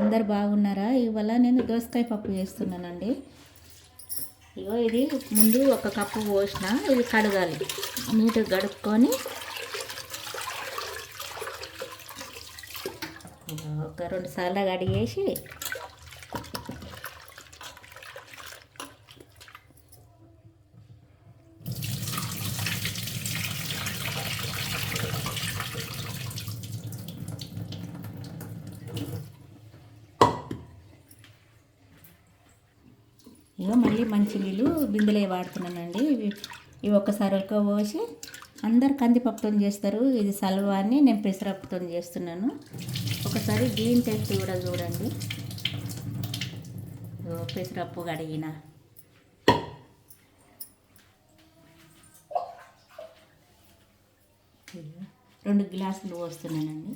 అందరు బాగున్నారా? ఇవాళ నేను దోసకాయ పప్పు చేస్తున్నానండి. ఇగో ఇది ముందు ఒక కప్పు పోసిన ఇది కడగాలి. నీట్గా కడుక్కొని ఒక రెండు సార్లు కడిగేసి ఇగో మళ్ళీ మంచి నీళ్ళు బిందెలే వాడుతున్నానండి ఇవి ఇవి ఒక్కసారి ఒక్క పోసి అందరు కందిపప్పుతో చేస్తారు. ఇది సల్వాని నేను పెసరప్పుతో చేస్తున్నాను. ఒకసారి గ్రీన్ టేస్ట్ కూడా చూడండి. ఇగో పెసరప్పు కడిగిన. రెండు గ్లాసులు పోస్తున్నానండి.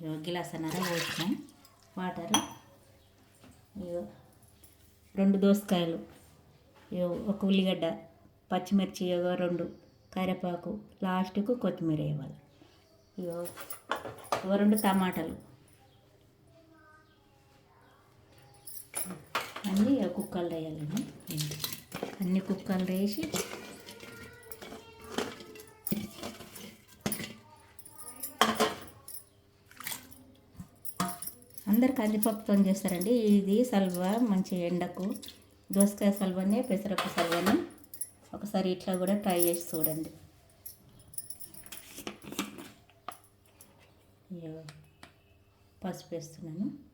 ఇగో గిలాస్ అన్నారా పోసిన. వాటర్ రెండు దోసకాయలు ఇగో ఒక ఉల్లిగడ్డ పచ్చిమిర్చి రెండు కరివేపాకు లాస్ట్కు కొత్తిమీర వేయాలి ఇగో రెండు టమాటాలు. అన్నీ ఇగ కుక్కలు వేయాలండి అన్ని కుక్కలు వేసి అందరు కందిపప్పుతో చేస్తారండి. ఇది సల్వా మంచి ఎండకు. దోసకాయ సల్వాని పెసరపు సల్వాని. ఒకసారి ఇట్లా కూడా ట్రై చేసి చూడండి. పసుపు వేస్తున్నాను.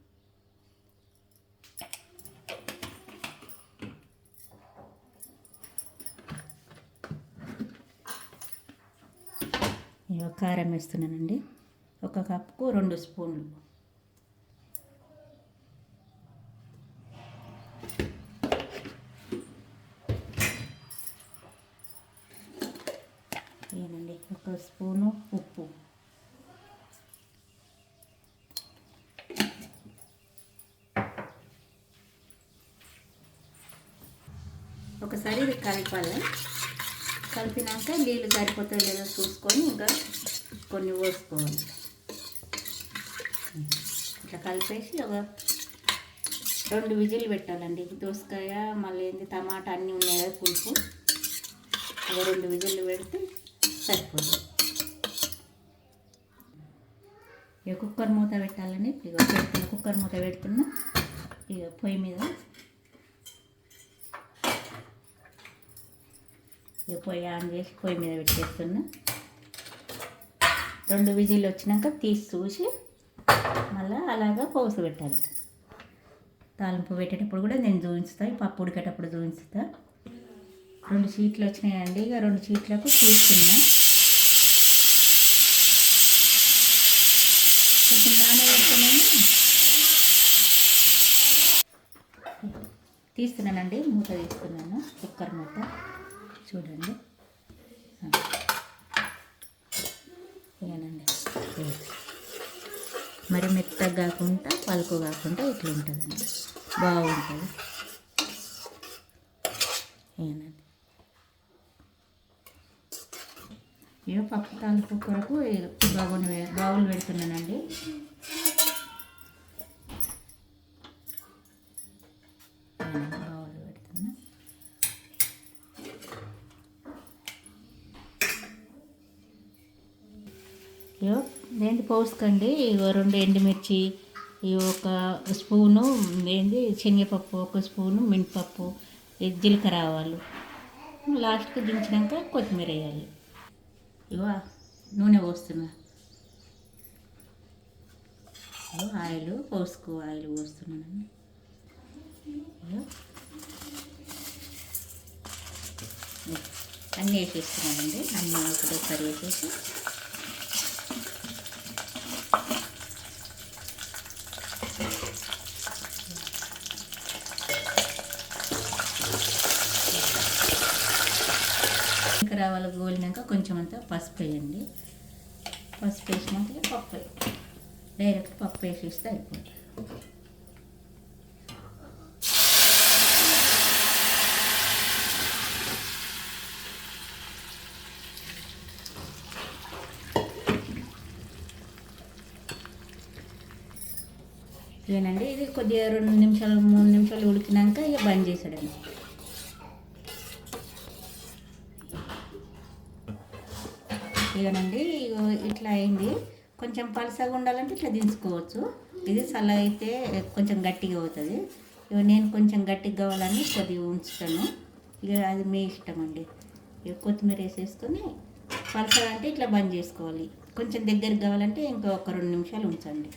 కారం వేస్తున్నానండి. ఒక కప్పుకు రెండు స్పూన్లు ఏనండి ఒక స్పూను ఉప్పు ఒకసారి ఇది కలపాలి. కలిపినాక నీళ్ళు సరిపోతాయో లేదో చూసుకొని ఇంకా కొన్ని పోసుకోవాలి. ఇట్లా కలిపేసి ఒక రెండు విజిల్ పెట్టాలండి. దోసకాయ మళ్ళీ ఏంది టమాటా అన్నీ ఉన్నాయి కదా పులుపు. ఒక రెండు విజిల్లు పెడితే సరిపోతుంది ఇక కుక్కర్ మూత పెట్టాలని ఇక పెడుతున్న కుక్కర్ మూత పెడుతున్నా ఇక పొయ్యి మీద ఇక పొయ్యి ఆన్ చేసి పొయ్యి మీద పెట్టేస్తున్నా. రెండు విజిల్లు వచ్చినాక తీసి చూసి మళ్ళీ అలాగా పోసి పెట్టాలి. తాలింపు పెట్టేటప్పుడు కూడా నేను చూపిస్తాను పప్పు ఉడికేటప్పుడు చూపిస్తాను రెండు చీట్లు వచ్చినాయండి. ఇక రెండు చీట్లకు తీసుకుందాం. కొంచెం నానబెట్టుకున్నాను తీస్తున్నానండి. మూత తీసుకున్నాను కుక్కర్ మూత. చూడండి. ఇదేనండి. మరి మెత్తగా కాకుండా పలుకు కాకుండా ఇట్లా ఉంటుందండి బాగుంటుంది. ఏనండి ఇక పప్పు తాలింపు కొరకు బాగుని బావులు పెడుతున్నానండి. ఏనండి, బావులు పెడుతున్నా. ఇగో ఏంటి పోసుకోండి. ఇగో రెండు ఎండుమిర్చి ఈ ఒక స్పూను ఏంది శనగపప్పు ఒక స్పూను మినపప్పు జీలకర్ర ఆవాలు. లాస్ట్కి దించినాక కొత్తిమీర వేయాలి. ఇగో నూనె పోస్తున్నా. ఆయిల్ పోసుకో ఆయిల్ పోస్తున్నాను అన్నీ వేసేస్తున్నానండి అన్నీ ఒకటేసారి వేసేసి రవ్వలు గోలినాక కొంచెం అంతా పసుపు వేయండి పసుపు వేసినాక పప్పు డైరెక్ట్ పప్పు వేసేస్తే అయిపోతుంది. ఏనండి ఇది కొద్దిగా రెండు నిమిషాలు మూడు నిమిషాలు ఉడికినాక ఇక బంద్ చేసాడండి ఇదనండి. ఇగో ఇట్లా అయింది. కొంచెం పలసగా ఉండాలంటే ఇట్లా దించుకోవచ్చు. ఇది చల్ల అయితే కొంచెం గట్టిగా అవుతుంది. ఇక నేను కొంచెం గట్టిగా కావాలని కొద్దిగా ఉంచుతాను. ఇక అది మీ ఇష్టం అండి. ఇక కొత్తిమీర వేసేసుకొని పలసగా అంటే ఇట్లా బంద్ చేసుకోవాలి. కొంచెం దగ్గరికి కావాలంటే ఇంకా ఒక రెండు నిమిషాలు ఉంచండి.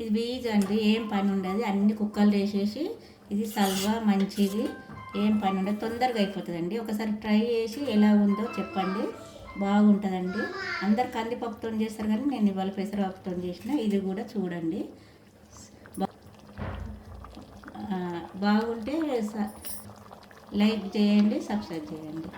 ఇది బీజ్ అండి ఏం పని ఉండదు. అన్ని కుక్కలు వేసేసి ఇది సల్వా మంచిది. ఏం పని ఉండదు తొందరగా అయిపోతుందండి. ఒకసారి ట్రై చేసి ఎలా ఉందో చెప్పండి. బాగుంటుందండి. అందరు కందిపప్పుతో చేస్తారు కానీ నేను ఇవాళ పెసరపప్పుతో చేసిన. ఇది కూడా చూడండి. బాగుంటే స- లైక్ చేయండి సబ్స్క్రైబ్ చేయండి.